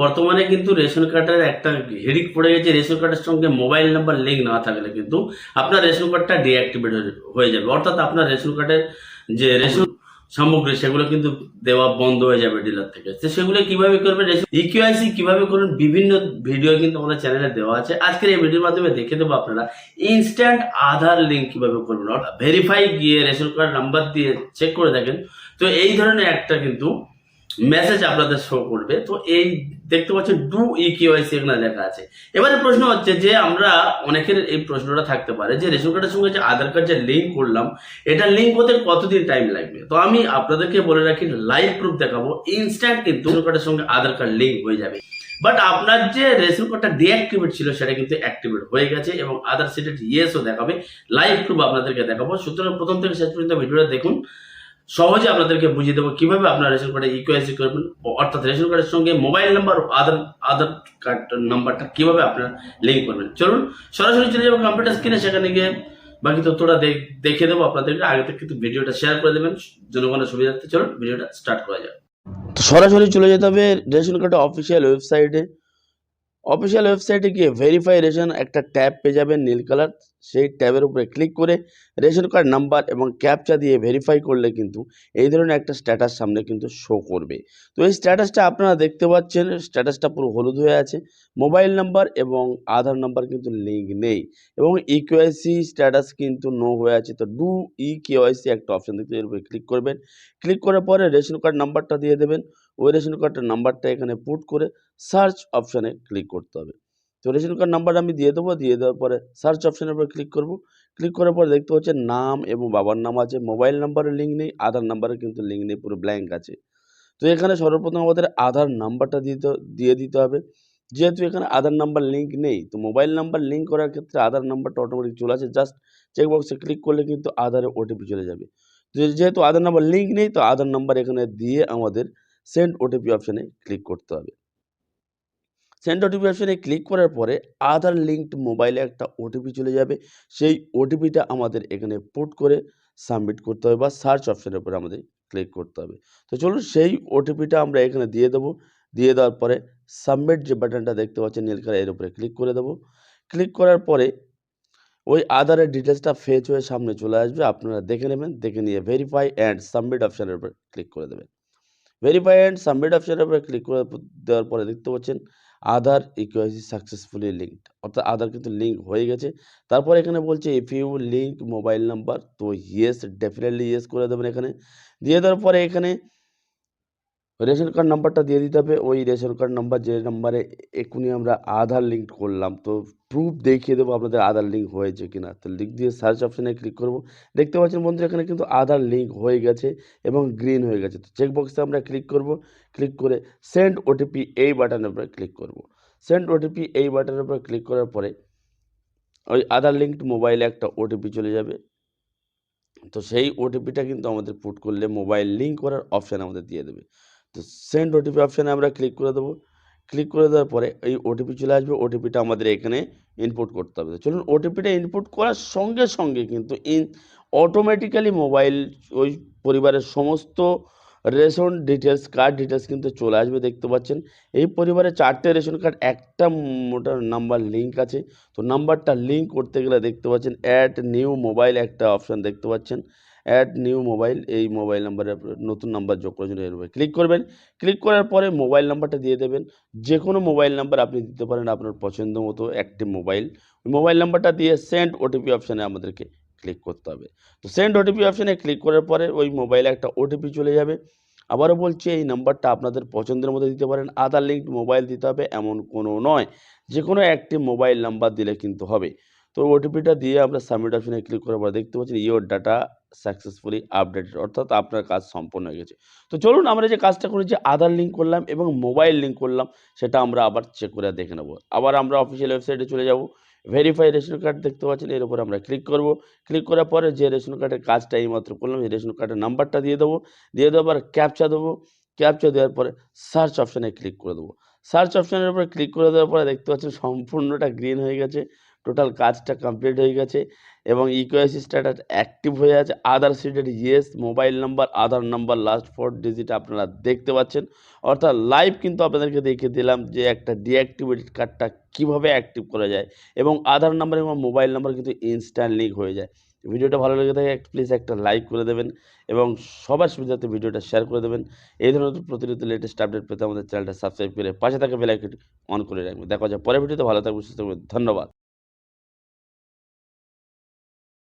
বর্তমানে কিন্তু রেশন কার্ডের একটা হেডিক পড়ে গেছে। রেশন কার্ডের সঙ্গে মোবাইল নাম্বার লিঙ্ক না থাকলে কিন্তু আপনার রেশন কার্ডটা ডিঅ্যাক্টিভেট হয়ে যাবে অর্থাৎ আপনার রেশন কার্ডের যে রেশন সামগ্রী, সেগুলো কিন্তু দেওয়া বন্ধ হয়ে যাবে ডিলার থেকে। তো সেগুলো কীভাবে করবেন ইকিউআইসি কীভাবে করবেন বিভিন্ন ভিডিও কিন্তু আমাদের চ্যানেলে দেওয়া আছে। আজকের এই ভিডিওর মাধ্যমে দেখে দেবো আপনারা ইনস্ট্যান্ট আধার লিঙ্ক কীভাবে করবেন। অর্থাৎ ভেরিফাই গিয়ে রেশন কার্ড নাম্বার দিয়ে চেক করে দেখেন। তো এই ধরনের একটা কিন্তু মেসেজ আপনাদের শো করবে। তো এই দেখতে পাচ্ছেন ডু ই কিউআইসি এখানে লেখা আছে। এবারে প্রশ্ন হচ্ছে যে আমরা অনেকের এই প্রশ্নটা থাকতে পারে যে রেশন কার্ডের সঙ্গে যে আধার কার্ড যে লিঙ্ক করলাম, এটা লিঙ্ক হতে কতদিন টাইম লাগবে? তো আমি আপনাদেরকে বলে রাখি লাইভ প্রুফ দেখাবো ইনস্ট্যান্ট কিন্তু রেশন কার্ডের সঙ্গে আধার কার্ড লিঙ্ক হয়ে যাবে। বাট আপনার যে রেশন কার্ডটা ডিঅ্যাক্টিভেট ছিল, সেটা কিন্তু অ্যাক্টিভেট হয়ে গেছে এবং আধার সিটেড ইয়েসও দেখাবে। লাইভ প্রুফ আপনাদেরকে দেখাবো। সুতরাং প্রথম থেকে শেষ পর্যন্ত ভিডিওটা দেখুন। সহজে আপনাদেরকে বুঝিয়ে দেবো কীভাবে আপনার রেশন কার্ডে ইকুয়াইসি করবেন অর্থাৎ রেশন কার্ডের সঙ্গে মোবাইল নাম্বার ও আধার আধার কার্ড নাম্বারটা কীভাবে আপনার লিঙ্ক করবেন। চলুন, সরাসরি চলে যাব কম্পিউটার স্ক্রিনে সেখানে গিয়ে বাকি তথ্যটা দেখ- দেবো আপনাদেরকে। আগে থেকে কিন্তু ভিডিওটা শেয়ার করে দেবেন, জনগণের সুবিধার্থে। চলুন, ভিডিওটা স্টার্ট করা যাক। তো সরাসরি চলে যেতে হবে রেশন কার্ডের অফিসিয়াল ওয়েবসাইটে অফিসিয়াল ওয়েবসাইটে গিয়ে ভেরিফাই রেশন একটা ট্যাব পেয়ে যাবেন নীল কালার সেই ট্যাবের উপরে ক্লিক করে রেশন কার্ড নাম্বার এবং ক্যাপচা দিয়ে ভেরিফাই করলে কিন্তু এই ধরনের একটা স্ট্যাটাস সামনে কিন্তু শো করবে। তো এই স্ট্যাটাসটা আপনারা দেখতে পাচ্ছেন স্ট্যাটাসটা পুরো হলুদ হয়ে আছে মোবাইল নাম্বার এবং আধার নাম্বার কিন্তু লিঙ্ক নেই এবং E ইকিউআইসি স্ট্যাটাস কিন্তু নো হয়ে আছে। তো ডু ই কেওয়াইসি একটা অপশন দেখতে এর উপরে ক্লিক করবেন ক্লিক করার পরে রেশন কার্ড নাম্বারটা দিয়ে দেবেন, ওই রেশন কার্ডের নাম্বারটা এখানে পুট করে সার্চ অপশানে ক্লিক করতে হবে। তো রেশন কার্ড নাম্বার আমি দিয়ে দেবো, দিয়ে দেওয়ার পরে সার্চ অপশানের উপর ক্লিক করব। ক্লিক করার পরে দেখতে পাচ্ছেন নাম এবং বাবার নাম আছে মোবাইল নাম্বারের লিঙ্ক নেই আধার নাম্বারের কিন্তু লিঙ্ক নেই, পুরো ব্ল্যাঙ্ক আছে। তো এখানে সর্বপ্রথম আমাদের আধার নাম্বারটা দিতে, দিয়ে দিতে হবে। যেহেতু এখানে আধার নাম্বার লিঙ্ক নেই, তো মোবাইল নাম্বার লিঙ্ক করার ক্ষেত্রে আধার নাম্বারটা অটোমেটিক চলে আসে। জাস্ট চেকবক্সে ক্লিক করলে কিন্তু আধারে ওটিপি চলে যাবে। যেহেতু আধার নাম্বার লিঙ্ক নেই, তো আধার নাম্বার এখানে দিয়ে আমাদের সেন্ড ওটিপি অপশানে ক্লিক করতে হবে। সেন্ড ওটিপি অপশানে ক্লিক করার পরে আধার লিঙ্কড মোবাইলে একটা ওটিপি চলে যাবে। সেই ওটিপিটা আমাদের এখানে পুট করে সাবমিট করতে হবে বা সার্চ অপশানের উপরে আমাদের ক্লিক করতে হবে। তো চলুন সেই ওটিপিটা আমরা এখানে দিয়ে দেবো। দিয়ে দেওয়ার পরে সাবমিট যে বাটনটা দেখতে পাচ্ছেন নীল কালারের উপরে ক্লিক করে দেবো। ক্লিক করার পরে ওই আধারের ডিটেলসটা ফেচ হয়ে সামনে চলে আসবে। আপনারা দেখে নেবেন, দেখে নিয়ে ভেরিফাই অ্যান্ড সাবমিট অপশানের উপরে ক্লিক করে দেবেন। ভেরিফাই অ্যান্ড সাবমিট অপশানের উপরে ক্লিক করে দেওয়ার পরে দেখতে পাচ্ছেন আধার ইকুয়াইসি সাকসেসফুলি লিঙ্কড অর্থাৎ আদার কিন্তু লিঙ্ক হয়ে গেছে। তারপর এখানে বলছে if you link mobile number তো ইয়েস ডেফিনেটলি ইয়েস করে দেবেন এখানে। দিয়ে দেওয়ার পরে এখানে রেশন কার্ড নাম্বারটা দিয়ে দিতে হবে। ওই রেশন কার্ড নাম্বার যে নাম্বারে এক্ষুনি আমরা আধার লিঙ্ক করলাম। তো প্রুফ দেখিয়ে দেবো আপনাদের আধার লিঙ্ক হয়েছে কিনা। তো লিঙ্ক দিয়ে সার্চ অপশানে ক্লিক করব। দেখতে পাচ্ছেন বন্ধুরা, এখানে কিন্তু আধার লিঙ্ক হয়ে গেছে এবং গ্রিন হয়ে গেছে। তো চেকবক্সে আমরা ক্লিক করব। ক্লিক করে সেন্ড ওটিপি এই বাটনের উপরে ক্লিক করব। সেন্ড ওটিপি এই বাটনের উপরে ক্লিক করার পরে ওই আধার লিঙ্কড মোবাইলে একটা ওটিপি চলে যাবে। তো সেই ওটিপিটা কিন্তু আমাদের পুট করলে মোবাইল লিঙ্ক করার অপশান আমাদের দিয়ে দেবে। তো সেন্ড ওটিপি অপশানে আমরা ক্লিক করে দেবো। ক্লিক করে দেওয়ার পরে এই ওটিপি চলে আসবে। ওটিপিটা আমাদের এখানে ইনপুট করতে হবে। চলুন ওটিপিটা ইনপুট করার সঙ্গে সঙ্গে কিন্তু ইন অটোমেটিক্যালি মোবাইল ওই পরিবারের সমস্ত রেশন ডিটেলস কার্ড ডিটেলস কিন্তু চলে আসবে দেখতে পাচ্ছেন। এই পরিবারে চারটে রেশন কার্ড একটা মোটা নাম্বার লিঙ্ক আছে। তো নাম্বারটা লিঙ্ক করতে গেলে দেখতে পাচ্ছেন অ্যাড নিউ মোবাইল একটা অপশান দেখতে পাচ্ছেন। অ্যাড নিউ মোবাইল এই মোবাইল নাম্বারে নতুন নাম্বার যোগ করার জন্য এর উপরে ক্লিক করবেন। ক্লিক করার পরে মোবাইল নাম্বারটা দিয়ে দেবেন। যে কোনো মোবাইল নাম্বার আপনি দিতে পারেন আপনার পছন্দ মতো একটি মোবাইল মোবাইল নাম্বারটা দিয়ে সেন্ড ওটিপি অপশানে আমাদেরকে ক্লিক করতে হবে। তো সেন্ড ওটিপি অপশানে ক্লিক করার পরে ওই মোবাইলে একটা ওটিপি চলে যাবে। আবারও বলছি, এই নাম্বারটা আপনাদের পছন্দের মতো দিতে পারেন। আধার লিঙ্ক মোবাইল দিতে হবে, এমন কোনো নয়। যে কোনো একটি মোবাইল নাম্বার দিলে কিন্তু হবে। তো ওটিপিটা দিয়ে আমরা সাবমিট অপশানে ক্লিক করার পর দেখতে পাচ্ছেন ইওর ডাটা সাকসেসফুলি আপডেটেড অর্থাৎ আপনার কাজ সম্পন্ন হয়ে গেছে। তো চলুন আমরা যে কাজটা করেছি আধার লিঙ্ক করলাম এবং মোবাইল লিঙ্ক করলাম, সেটা আমরা আবার চেক করে দেখে নেব। আবার আমরা অফিসিয়াল ওয়েবসাইটে চলে যাব। ভেরিফাই রেশন কার্ড দেখতে পাচ্ছেন, এর উপর আমরা ক্লিক করব। ক্লিক করার পরে যে রেশন কার্ডের কাজটা এইমাত্র করলাম, সেই রেশন কার্ডের নাম্বারটা দিয়ে দেবো। দিয়ে দেওয়ার ক্যাপচা দেবো। ক্যাপচা দেওয়ার পরে সার্চ অপশানে ক্লিক করে দেবো। সার্চ অপশানের উপরে ক্লিক করে দেওয়ার পরে দেখতে পাচ্ছেন সম্পূর্ণটা গ্রিন হয়ে গেছে। টোটাল কাজটা কমপ্লিট হয়ে গেছে এবং ইকোয়াইসি স্ট্যাটাস অ্যাক্টিভ হয়ে আছে। Aadhaar seeded yes mobile number Aadhaar number last four digit আপনারা দেখতে পাচ্ছেন। অর্থাৎ লাইভ কিন্তু আপনাদেরকে দেখিয়ে দিলাম যে একটা ডিঅ্যাক্টিভেটেড কার্ডটা কীভাবে অ্যাক্টিভ করা যায় এবং আধার নাম্বার এবং মোবাইল নাম্বার কিন্তু ইনস্ট্যান্ট লিঙ্ক হয়ে যায়। ভিডিওটা ভালো লেগে থাকে প্লিজ একটা লাইক করে দেবেন এবং সবার সুবিধাতে ভিডিওটা শেয়ার করে দেবেন। এই ধরনের প্রতিনিয়ত লেটেস্ট আপডেট পেতে আমাদের চ্যানেলটা সাবস্ক্রাইব করে পাশে থাকা বেলাইকনটি অন করে রাখবেন। দেখা যায় পরের ভিডিওতে, ভালো থাকবে সুস্থ থাকবেন, ধন্যবাদ।